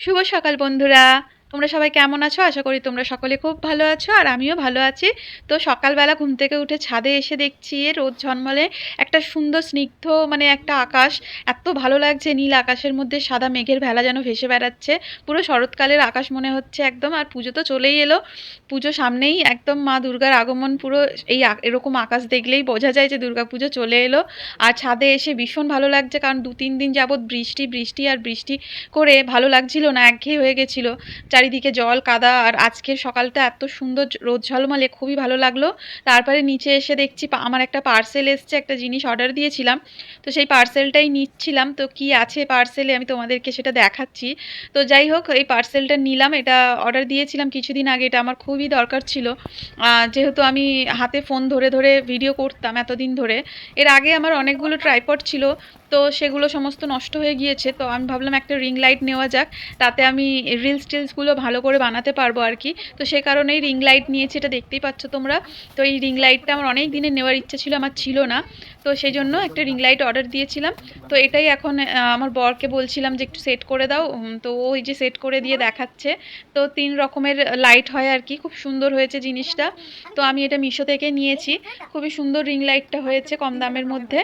শুভ সকাল বন্ধুরা। তোমরা সবাই কেমন আছো? আশা করি তোমরা সকলে খুব ভালো আছো আর আমিও ভালো আছি। তো সকালবেলা ঘুম থেকে উঠে ছাদে এসে দেখছি রোদ ঝলমলে একটা সুন্দর স্নিগ্ধ মানে একটা আকাশ। এত ভালো লাগছে নীল আকাশের মধ্যে সাদা মেঘের ভেলা যেন ভেসে বেড়াচ্ছে। পুরো শরৎকালের আকাশ মনে হচ্ছে একদম আর পুজো তো চলেই এলো। পুজো সামনেই একদম মা দুর্গার আগমন পুরো এই এরকম আকাশ দেখলেই বোঝা যায় যে দুর্গা পুজো চলে এলো। আর ছাদে এসে ভীষণ ভালো লাগছে কারণ দু তিন দিন যাবৎ বৃষ্টি বৃষ্টি আর বৃষ্টি করে ভালো লাগছিল না, একঘেয়ে হয়ে গেছিল। চারিদিকে জল, কাদা, আর আজকের সকালটা এত সুন্দর রোদ ঝলমলে, খুবই ভালো লাগল। তারপরে নিচে এসে দেখছি আমার একটা পার্সেল এসছে, একটা জিনিস অর্ডার দিয়েছিলাম। তো সেই পার্সেলটাই নিচ্ছিলাম। তো কি আছে পার্সেলে আমি তোমাদেরকে সেটা দেখাচ্ছি। তো যাই হোক, এই পার্সেলটা নিলাম, এটা অর্ডার দিয়েছিলাম কিছুদিন আগে, এটা আমার খুবই দরকার ছিল। যেহেতু আমি হাতে ফোন ধরে ধরে ভিডিও করতাম এতদিন ধরে। এর আগে আমার অনেকগুলো ট্রাইপড ছিল। তো সেগুলো সমস্ত নষ্ট হয়ে গিয়েছে। তো আমি ভাবলাম একটা রিং লাইট নেওয়া যাক। তাতে আমি রিলস টিলসগুলো ভালো করে বানাতে পারব আর কি। তো সে কারণেই রিং লাইট নিয়েছি, এটা দেখতেই পাচ্ছ তোমরা। তো এই রিং লাইটটা আমার অনেক দিনের নেওয়ার ইচ্ছা ছিল, আমার ছিল না। তো সেই জন্য একটা রিং লাইট অর্ডার দিয়েছিলাম। তো এটাই এখন আমার বরকে বলছিলাম যে একটু সেট করে দাও। তো ওই যে সেট করে দিয়ে দেখাচ্ছে। তো তিন রকমের লাইট হয় আর কি। খুব সুন্দর হয়েছে জিনিসটা। তো আমি এটা মিশো থেকে নিয়েছি। খুবই সুন্দর রিং লাইটটা হয়েছে কম দামের মধ্যে।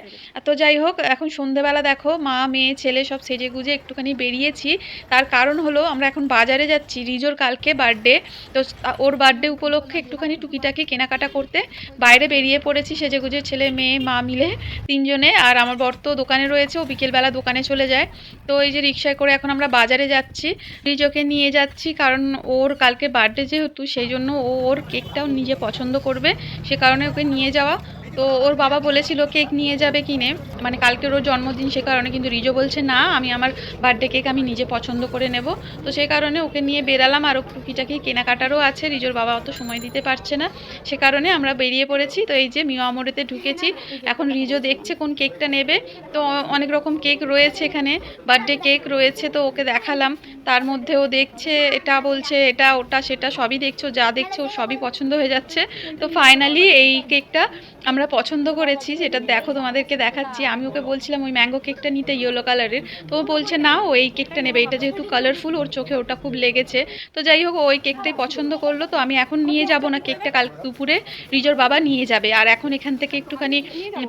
তো যাই হোক, এখন সন্ধেবেলা দেখো, মা, মেয়ে, ছেলে সব সেজে গুজে একটুখানি বেরিয়েছি। তার কারণ হলো আমরা এখন বাজারে যাচ্ছি, রিজোর কালকে বার্থডে তো ওর বার্থডে উপলক্ষে একটুখানি টুকিটাকি কেনাকাটা করতে বাইরে বেরিয়ে পড়েছি সেজে গুজে ছেলে, মেয়ে, মা মিলে তিনজনে। আর আমার বর তো দোকানে রয়েছে, ও বিকেলবেলা দোকানে চলে যায়। তো এই যে রিক্সায় করে এখন আমরা বাজারে যাচ্ছি, রিজোকে নিয়ে যাচ্ছি কারণ ওর কালকে বার্থডে যেহেতু, সেই জন্য ও ওর কেকটাও নিজে পছন্দ করবে। সে কারণে ওকে নিয়ে যাওয়া। তো ওর বাবা বলেছিল কেক নিয়ে যাবে কিনে। মানে কালকের ওর জন্মদিন, সে কারণে কিন্তু রিজো বলছে, না, আমি আমার বার্থডে কেক আমি নিজে পছন্দ করে নেব। তো সেই কারণে ওকে নিয়ে বেরালাম। আর টুকিটাকি কেনাকাটারও আছে, রিজোর বাবা অত সময় দিতে পারছে না। সে কারণে আমরা বেরিয়ে পড়েছি। তো এই যে মিও আমরেতে ঢুকেছি। এখন রিজো দেখছে কোন কেকটা নেবে। তো অনেক রকম কেক রয়েছে এখানে বার্থডে কেক রয়েছে, তো ওকে দেখালাম। তার মধ্যে ও দেখছে, এটা বলছে, এটা, ওটা, সেটা, সবই দেখছে। যা দেখছে ও সবই পছন্দ হয়ে যাচ্ছে। তো ফাইনালি এই কেকটা আমরা পছন্দ করেছি, যেটা দেখো তোমাদেরকে দেখাচ্ছি। আমি ওকে বলছিলাম, ওই ম্যাঙ্গো কেকটা নিতে ইয়েলো কালারের তো ও বলছে, না, ও এই কেকটা নেবে। এটা যেহেতু কালারফুল ওর চোখে ওটা খুব লেগেছে। তো যাই হোক ওই কেকটাই পছন্দ করল। তো আমি এখন নিয়ে যাব না কেকটা কাল দুপুরে রিজোর বাবা নিয়ে যাবে। আর এখন এখান থেকে একটুখানি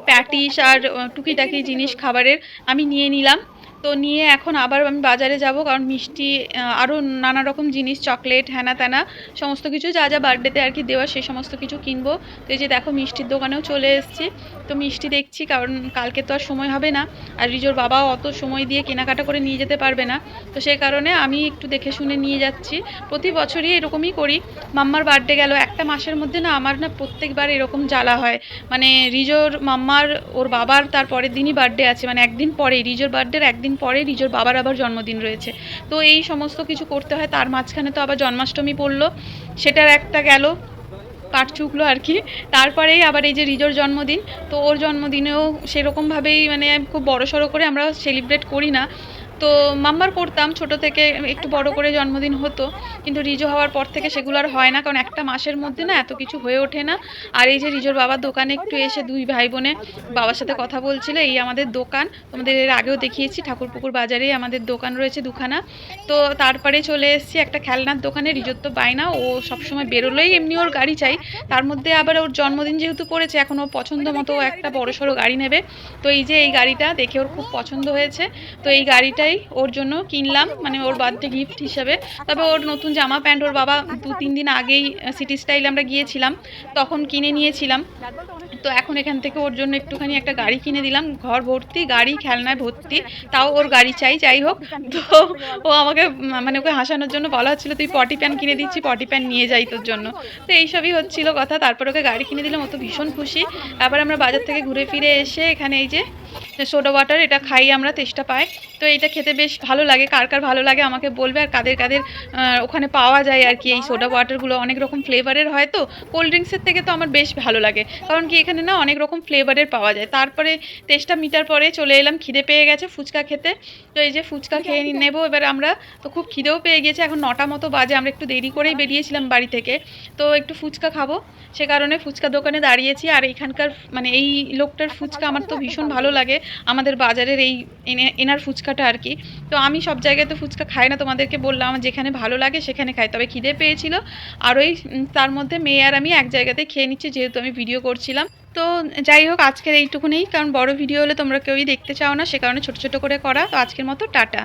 প্যাটিস আর টুকিটাকি জিনিস খাবারের আমি নিয়ে নিলাম। তো নিয়ে এখন আবার আমি বাজারে যাব, কারণ মিষ্টি আরও নানা রকম জিনিস, চকলেট, হ্যানা ত্যানা, সমস্ত কিছু যা যা বার্থডেতে আর কি দেওয়া সে সমস্ত কিছু কিনবো। তো এই যে দেখো মিষ্টির দোকানেও চলে এসেছি। তো মিষ্টি দেখছি, কারণ কালকে তো আর সময় হবে না। আর রিজোর বাবাও অত সময় দিয়ে কেনাকাটা করে নিয়ে যেতে পারবে না। তো সেই কারণে আমি একটু দেখে শুনে নিয়ে যাচ্ছি। প্রতি বছরই এরকমই করি। মাম্মার বার্থডে গেল একটা মাসের মধ্যে না আমার না প্রত্যেকবার এরকম জ্বালা হয়। মানে রিজোর মাম্মার, ওর বাবার তার পরের দিনই বার্থডে আছে। মানে একদিন পরেই, রিজোর বার্থডের একদিন পরে রিজোর বাবার আবার জন্মদিন রয়েছে। তো এই সমস্ত কিছু করতে হয়, তার মাঝখানে তো আবার জন্মাষ্টমী পড়ল, সেটার একটা গেল, কাঠ চুকলো আর কি। তারপরেই আবার এই যে রিজোর জন্মদিন, তো ওর জন্মদিনেও সেরকমভাবেই মানে খুব বড় সড়ো করে আমরা সেলিব্রেট করি না। তো মাম্মার করতাম, ছোট থেকে একটু বড় করে জন্মদিন হতো, কিন্তু রিজো হওয়ার পর থেকে সেগুলো আর হয় না, কারণ একটা মাসের মধ্যে না এত কিছু হয়ে ওঠে না। আর এই যে রিজোর বাবার দোকানে একটু এসে দুই ভাই বোনে বাবার সাথে কথা বলছিল, এই আমাদের দোকান, তোমাদের এর আগেও দেখিয়েছি, ঠাকুরপুকুর বাজারেই আমাদের দোকান রয়েছে দুখানা। তো তারপরে চলে এসেছি একটা খেলনার দোকানে, রিজোর তো পাই না ও সবসময় বেরোলেই এমনি ওর গাড়ি চাই। তার মধ্যে আবার ওর জন্মদিন যেহেতু পড়েছে, এখন ও পছন্দ মতো একটা বড় সড়ো গাড়ি নেবে। তো এই যে এই গাড়িটা, দেখে ওর খুব পছন্দ হয়েছে। তো এই গাড়িটাই ওর জন্য কিনলাম মানে ওর বার্থডে গিফট হিসাবে। তবে ওর নতুন জামা প্যান্ট, ওর বাবা দু তিন দিন আগেই সিটি স্টাইল আমরা গিয়েছিলাম, তখন কিনে নিয়েছিলাম। তো এখন এখান থেকে ওর জন্য একটুখানি একটা গাড়ি কিনে দিলাম, ঘর ভর্তি, গাড়ি, খেলনায় ভর্তি, তাও ওর গাড়ি চাই, যাই হোক। তো ও আমাকে মানে ওকে হাসানোর জন্য বলা হচ্ছিল, তুই পটি প্যান কিনে দিচ্ছি পটি প্যান নিয়ে যাই তোর জন্য। তো এইসবই হচ্ছিল কথা, তারপর ওকে গাড়ি কিনে দিলাম, ও তো ভীষণ খুশি। তারপর আমরা বাজার থেকে ঘুরে ফিরে এসে এখানে এই যে, সোডা ওয়াটার এটা খাই আমরা, তেষ্টা পাই তো এটা খেতে বেশ ভালো লাগে কার কার ভালো লাগে আমাকে বলবে আর কাদের কাদের ওখানে পাওয়া যায় আর কি এই সোডা ওয়াটারগুলো অনেক রকম ফ্লেভারের হয় তো কোল্ড ড্রিঙ্কসের থেকে তো আমার বেশ ভালো লাগে। কারণ কি এখানে না অনেক রকম ফ্লেভারের পাওয়া যায়। তারপরে তেষ্টা মিটার পরে চলে এলাম খিদে পেয়ে গেছে ফুচকা খেতে। তো এই যে ফুচকা খেয়ে নেব এবার আমরা তো খুব খিদেও পেয়ে গেছে। এখন নটা মতো বাজে আমরা একটু দেরি করেই বেরিয়েছিলাম বাড়ি থেকে। তো একটু ফুচকা খাব। সে কারণে ফুচকা দোকানে দাঁড়িয়েছি আর এখানকার মানে এই লোকটার ফুচকা আমার তো ভীষণ ভালো লাগে। আমাদের বাজারের এই এনে- এনার ফুচকা ফুচকাটা আর কি। তো আমি সব জায়গায় তো ফুচকা খাই না, তোমাদেরকে বললাম যেখানে ভালো লাগে সেখানে খাই। তবে খিদে পেয়েছিল। আর ওই তার মধ্যে মেয়ে আর আমি এক জায়গাতে খেয়ে নিচ্ছি, যেহেতু আমি ভিডিও করছিলাম। তো যাই হোক, আজকের এইটুকুনেই, কারণ বড় ভিডিও হলে তোমরা কেউই দেখতে চাও না, সে কারণে ছোট ছোট করে করা। তো আজকের মতো, টাটা।